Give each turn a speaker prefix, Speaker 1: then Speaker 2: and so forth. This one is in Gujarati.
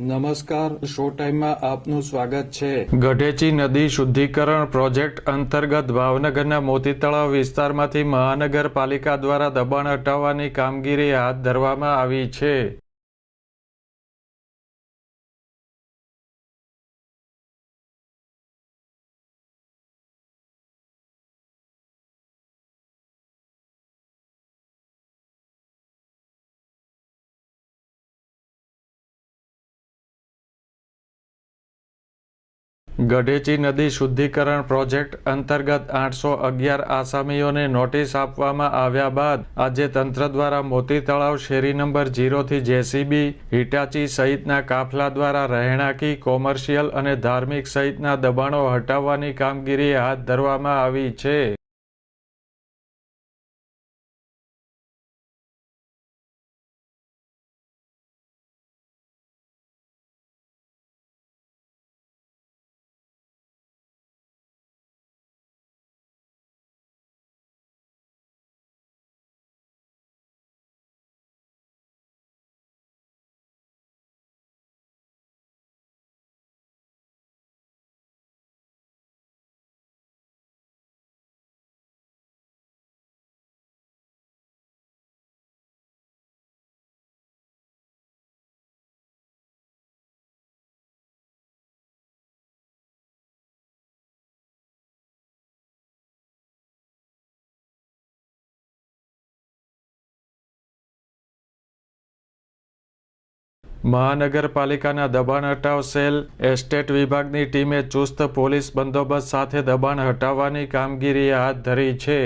Speaker 1: નમસ્કાર શો ટાઈમમાં આપનું સ્વાગત છે.
Speaker 2: ગઢેચી નદી શુદ્ધિકરણ પ્રોજેક્ટ અંતર્ગત ભાવનગરના મોતી તળાવ વિસ્તારમાંથી મહાનગરપાલિકા દ્વારા દબાણ હટાવવાની કામગીરી હાથ ધરવામાં આવી છે. ગઢેચી નદી શુદ્ધિકરણ પ્રોજેક્ટ અંતર્ગત આઠસો અગિયાર આસામીઓને નોટિસ આપવામાં આવ્યા બાદ આજે તંત્ર દ્વારા મોતી તળાવ શેરી નંબર જીરોથી જેસીબી, હિટાચી સહિતના કાફલા દ્વારા રહેણાંકી, કોમર્શિયલ અને ધાર્મિક સહિતના દબાણો હટાવવાની કામગીરી હાથ ધરવામાં આવી છે. મહાનગરપાલિકાના દબાણ હટાવ સેલ એસ્ટેટ વિભાગની ટીમે ચુસ્ત પોલીસ બંદોબસ્ત સાથે દબાણ હટાવવાની કામગીરી હાથ ધરી છે.